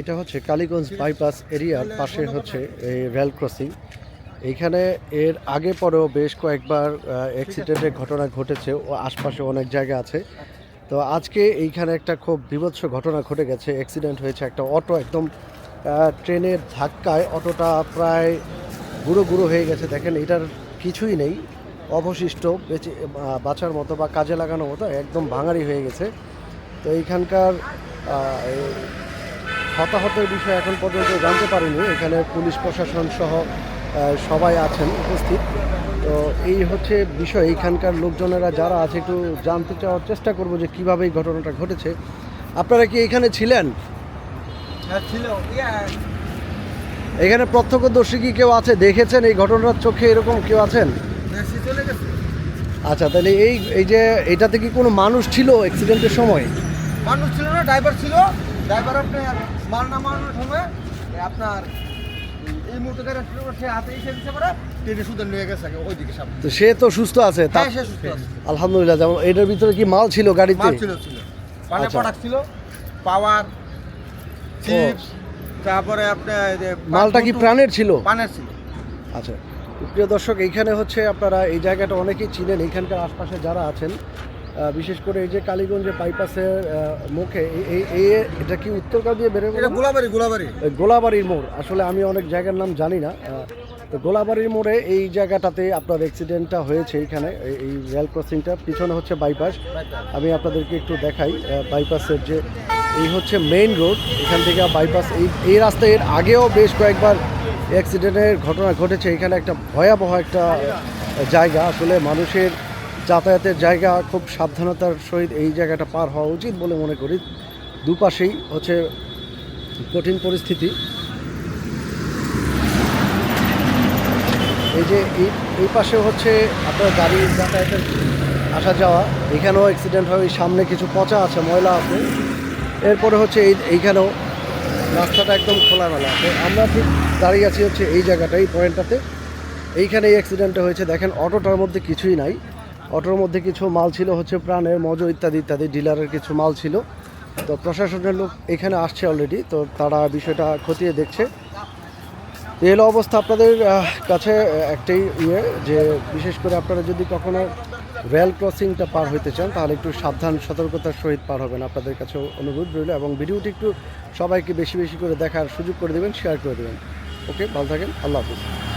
এটা হচ্ছে কালীগঞ্জ বাইপাস এরিয়ার পাশে হচ্ছে এই রেল ক্রসিং। এইখানে এর আগে পরেও বেশ কয়েকবার অ্যাক্সিডেন্টের ঘটনা ঘটেছে, ও আশপাশে অনেক জায়গা আছে। তো আজকে এইখানে একটা খুব বিভৎস ঘটনা ঘটে গেছে। অ্যাক্সিডেন্ট হয়েছে একটা অটো একদম ট্রেনের ধাক্কায়। অটোটা প্রায় গুঁড়ো গুঁড়ো হয়ে গেছে। দেখেন, এটার কিছুই নেই। অবশিষ্ট বেঁচে বাঁচার মতো বা কাজে লাগানোর মতো একদম ভাঙারি হয়ে গেছে। তো এইখানকার হতাহতের বিষয়ে এখন পর্যন্ত জানতে পারিনি। এখানে পুলিশ প্রশাসন সহ সবাই আছেন উপস্থিত। তো এই হচ্ছে বিষয়। এইখানকার লোকজনেরা যারা আছে একটু জানতে চাওয়ার চেষ্টা করব যে কীভাবে এই ঘটনাটা ঘটেছে। আপনারা কি এখানে ছিলেন? হ্যাঁ ছিল এখানে প্রত্যক্ষদর্শী কি কেউ আছে? দেখেছেন এই ঘটনার চোখে এরকম কেউ আছেন? আচ্ছা তাহলে এই এই যে এটাতে কি কোনো মানুষ ছিল অ্যাক্সিডেন্টের সময়? মানুষ ছিল না ড্রাইভার ছিল। ড্রাইভার আপনি মাল না মারানোর সময় আপনার এই মুহূর্তে সে হাতে এসে পারে ট্রেনে শুধু নিয়ে গেছে ওইদিকে সামনে। তো সে তো সুস্থ আছে হ্যাঁ সে সুস্থ আছে। আলহামদুলিল্লাহ যেমন এটার ভিতরে কি মাল ছিল গাড়িতে? মাল ছিল ছিল। পানে আচ্ছা। প্রোডাক্ট ছিল পাওয়ার চিপস তারপরে আপনার মালটা কি প্রাণের ছিল? পানের ছিল। আচ্ছা। প্রিয় দর্শক এইখানে হচ্ছে আপনারা এই জায়গাটা অনেকেই চিনেন এইখানকার আশপাশে যারা আছেন বিশেষ করে এই যে কালীগঞ্জে বাইপাসের মুখে এই- এটা কি উত্তরকা দিয়ে বেরোবে গোলাবাড়ি গোলাবাড়ি। গোলাবাড়ির মোড়। আসলে আমি অনেক জায়গার নাম জানি না তো গোলাবাড়ির মোড়ে এই জায়গাটাতে আপনার অ্যাক্সিডেন্টটা হয়েছে এইখানে এই- এই রেল ক্রসিংটা পিছনে হচ্ছে বাইপাস আমি আপনাদেরকে একটু দেখাই বাইপাসের যে এই হচ্ছে মেইন রোড এখান থেকে বাইপাস এই এই রাস্তায় এর আগেও বেশ কয়েকবার অ্যাক্সিডেন্টের ঘটনা ঘটেছে। এখানে একটা ভয়াবহ একটা জায়গা। আসলে মানুষের যাতায়াতের জায়গা খুব সাবধানতার সহিত এই জায়গাটা পার হওয়া উচিত বলে মনে করি। দুপাশেই হচ্ছে কঠিন পরিস্থিতি। এই যে এই এই পাশে হচ্ছে আপনার গাড়ি যাতায়াতের আসা যাওয়া, এখানেও অ্যাক্সিডেন্ট হয়, সামনে কিছু পচা আছে, ময়লা আছে। এরপরে হচ্ছে এই, এইখানেও রাস্তাটা একদম খোলামেলা তো আমরা ঠিক দাঁড়িয়ে আছি হচ্ছে এই জায়গাটা, এই পয়েন্টটাতে। এইখানে এই অ্যাক্সিডেন্টটা হয়েছে, দেখেন, অটোটার মধ্যে কিছুই নাই। অটোর মধ্যে কিছু মাল ছিল হচ্ছে প্রাণের মজো ইত্যাদি ইত্যাদি, ডিলারের কিছু মাল ছিল। তো প্রশাসনের লোক এখানে আসছে অলরেডি তো তারা বিষয়টা খতিয়ে দেখছে। এলো অবস্থা আপনাদের কাছে একটাই ইয়ে যে বিশেষ করে আপনারা যদি কখনো রেল ক্রসিংটা পার হইতে চান, তাহলে একটু সাবধান সতর্কতার সহিত পার হবেন আপনাদের কাছে অনুরোধ রইল। এবং ভিডিওটি একটু সবাইকে বেশি বেশি করে দেখার সুযোগ করে দেবেন শেয়ার করে দেবেন। ওকে ভালো থাকেন, আল্লাহ হাফিজ।